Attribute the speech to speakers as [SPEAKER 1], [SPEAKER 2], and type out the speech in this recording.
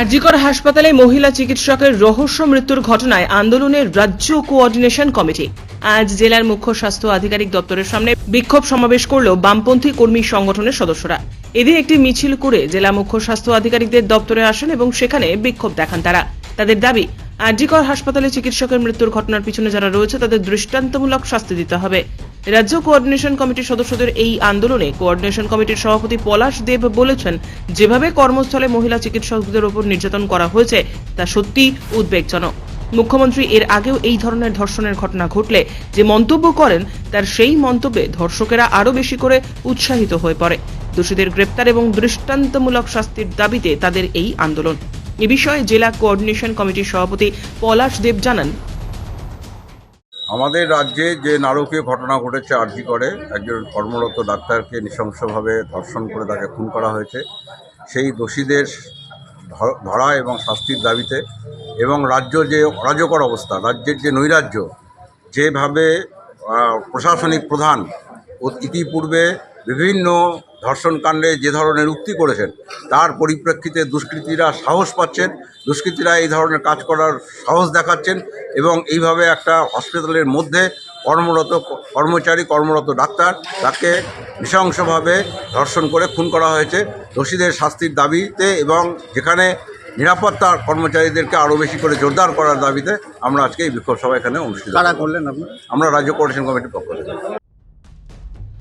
[SPEAKER 1] আরজিকর হাসপাতালে মহিলা চিকিৎসকের রহস্য মৃত্যুর ঘটনায় আন্দোলনের রাজ্য কোঅর্ডিনেশন কমিটি। আজ জেলার মুখ্য স্বাস্থ্য আধিকারিক দপ্তরের সামনে বিক্ষোভ সমাবেশ করল বামপন্থী কর্মী সংগঠনের সদস্যরা। এদিন একটি মিছিল করে জেলা মুখ্য স্বাস্থ্য আধিকারিকদের দপ্তরে আসেন এবং সেখানে বিক্ষোভ দেখান তারা। তাদের দাবি, আরজিকর হাসপাতালে চিকিৎসকের মৃত্যুর ঘটনার পিছনে যারা রয়েছে তাদের দৃষ্টান্তমূলক শাস্তি দিতে হবে। রাজ্য কোঅর্ডিনেশন কমিটির সদস্যদের এই আন্দোলনে কোঅর্ডিনেশন কমিটির সভাপতি পলাশ দেব বলেছেন, যেভাবে কর্মস্থলে মহিলা চিকিৎসকদের উপর নির্যাতন করা হয়েছে, তা সত্যি উদ্বেগজনক। মুখ্যমন্ত্রী এর আগেও এই ধরনের ধর্ষণের ঘটনা ঘটলে যে মন্তব্য করেন, তার সেই মন্তব্যে ধর্ষকেরা আরও বেশি করে উৎসাহিত হয়ে পড়ে। দোষীদের গ্রেপ্তার এবং দৃষ্টান্তমূলক শাস্তির দাবিতে তাদের এই আন্দোলন। এ বিষয়ে জেলা কোঅর্ডিনেশন কমিটির সভাপতি পলাশ দেব জানান
[SPEAKER 2] আমাদের রাজ্যে যে নারকীয় ঘটনা ঘটেছে আরজি করে, একজন কর্মরত ডাক্তারকে নৃশংসভাবে ধর্ষণ করে তাকে খুন করা হয়েছে। সেই দোষীদের ধরা এবং শাস্তির দাবিতে এবং রাজ্য যে অরাজকর অবস্থা, রাজ্যের যে নৈরাজ্য, যেভাবে প্রশাসনিক প্রধান ও- ইতিপূর্বে বিভিন্ন ধর্ষণকাণ্ডে যে ধরনের উক্তি করেছেন তার পরিপ্রেক্ষিতে দুষ্কৃতীরা সাহস পাচ্ছেন দুষ্কৃতীরা এই ধরনের কাজ করার সাহস দেখাচ্ছেন এবং এইভাবে একটা হসপিটালের মধ্যে কর্মরত কর্মচারী কর্মরত ডাক্তার তাকে নৃশংসভাবে ধর্ষণ করে খুন করা হয়েছে। দোষীদের শাস্তির দাবিতে এবং যেখানে নিরাপত্তা কর্মচারীদেরকে আরও বেশি করে জোরদার করার দাবিতে আমরা আজকে এই বিক্ষোভ সভা এখানে অনুষ্ঠিত
[SPEAKER 3] কারা করলেন আপনি
[SPEAKER 2] আমরা রাজ্য কোঅর্ডিনেশন কমিটির পক্ষ থেকে।